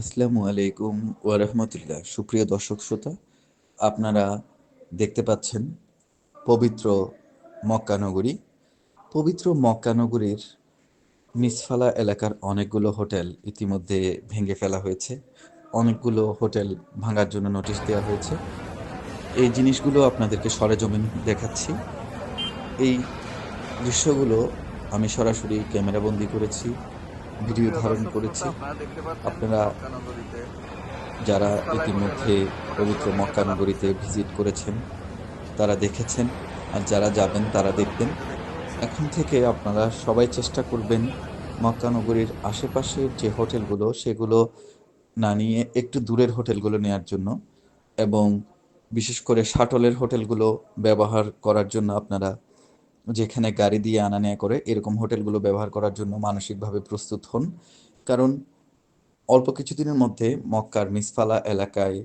আসসালামু আলাইকুম ওয়া রাহমাতুল্লাহ। সুপ্রিয় দর্শক শ্রোতা, আপনারা দেখতে পাচ্ছেন পবিত্র মক্কা নগরী। পবিত্র মক্কা নগরীর মিসফালা এলাকার অনেকগুলো হোটেল ইতিমধ্যে ভেঙে ফেলা হয়েছে। অনেকগুলো হোটেল ভাঙার জন্য নোটিশ দেওয়া হয়েছে। এই জিনিসগুলো আপনাদেরকে সরেজমিন দেখাচ্ছি। এই দৃশ্যগুলো আমি সরাসরি ক্যামেরাবন্দি করেছি। ভিডিও ধারণ করেছি। আপনারা যারা ইতিমধ্যে পবিত্র মক্কা নগরীতে ভিজিট করেছেন, তারা দেখেছেন। আর যারা যাবেন, তারা দেখবেন। এখন থেকে আপনারা সবাই চেষ্টা করবেন মক্কা নগরীর আশেপাশের যে হোটেলগুলো, সেগুলো না নিয়ে একটু দূরের হোটেলগুলো নেওয়ার জন্য এবং বিশেষ করে শাটলের হোটেলগুলো ব্যবহার করার জন্য আপনারা যেখানে গাড়ি দিয়ে আনা নেয়া করে এরকম হোটেলগুলো ব্যবহার করার জন্য মানসিকভাবে প্রস্তুত হন। কারণ অল্প কিছুদিনের মধ্যে মক্কার মিসফালা এলাকায়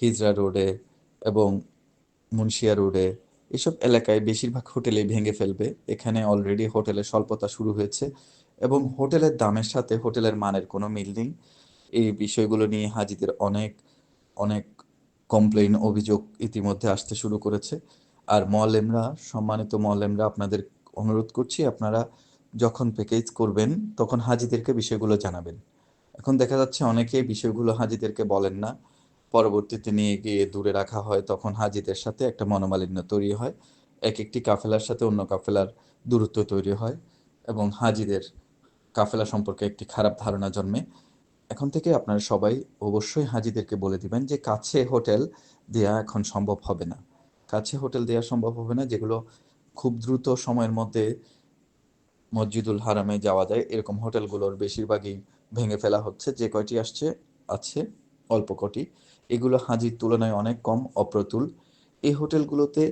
হিজরা রোডে এবং মুন্সিয়া রোডে এসব এলাকায় বেশিরভাগ হোটেলে ভেঙে ফেলবে। এখানে অলরেডি হোটেলের স্বল্পতা শুরু হয়েছে এবং হোটেলের দামের সাথে হোটেলের মানের কোনো মিল নেই। এই বিষয়গুলো নিয়ে হাজিদের অনেক অনেক কমপ্লেইন অভিযোগ ইতিমধ্যে আসতে শুরু করেছে। আর মলেমরা সম্মানিত মলেমরা আপনাদের অনুরোধ করছি, আপনারা যখন প্যাকেজ করবেন, তখন হাজিদেরকে বিষয়গুলো জানাবেন। এখন দেখা যাচ্ছে অনেকে বিষয়গুলো হাজিদেরকে বলেন না। পরবর্তীতে নিয়ে গিয়ে দূরে রাখা হয়, তখন হাজিদের সাথে একটা মনোমালিন্য তৈরি হয়। এক একটি কাফেলার সাথে অন্য কাফেলার দূরত্ব তৈরি হয় এবং হাজিদের কাফেলা সম্পর্কে একটি খারাপ ধারণা জন্মে। এখন থেকে আপনারা সবাই অবশ্যই হাজিদেরকে বলে দিবেন যে, কাছে হোটেল দেয়া এখন সম্ভব হবে না। কাছে হোটেল দেওয়া সম্ভব হবে না, যেগুলো খুব দ্রুত সময়ের মধ্যে মসজিদুল হারামে যাওয়া যায়। এরকম হোটেলগুলোর বেশিরভাগই ভেঙে ফেলা হচ্ছে। যে কয়টি আসছে, আছে অল্প কটি। এগুলো হাজির তুলনায় অনেক কম, অপ্রতুল। এই হোটেলগুলোতে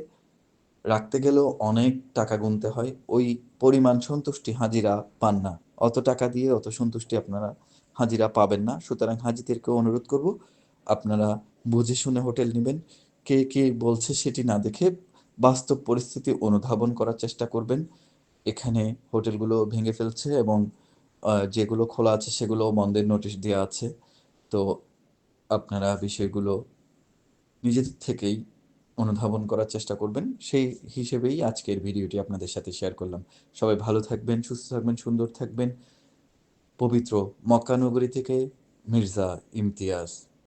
রাখতে গেলেও অনেক টাকা গুনতে হয়। ওই পরিমাণ সন্তুষ্টি হাজিরা পান না। অত টাকা দিয়ে অত সন্তুষ্টি আপনারা হাজিরা পাবেন না। সুতরাং হাজিদেরকে অনুরোধ করব, আপনারা বুঝে শুনে হোটেল নেবেন। কে কে বলছে সেটি না দেখে বাস্তব পরিস্থিতি অনুধাবন করার চেষ্টা করবেন। এখানে হোটেলগুলো ভেঙে ফেলছে এবং যেগুলো খোলা আছে সেগুলো বন্ধের নোটিশ দেওয়া আছে। তো আপনারা বিষয়গুলো নিজেদের থেকেই অনুধাবন করার চেষ্টা করবেন। সেই হিসেবেই আজকের ভিডিওটি আপনাদের সাথে শেয়ার করলাম। সবাই ভালো থাকবেন, সুস্থ থাকবেন, সুন্দর থাকবেন। পবিত্র মক্কানগরী থেকে মির্জা ইমতিয়াজ।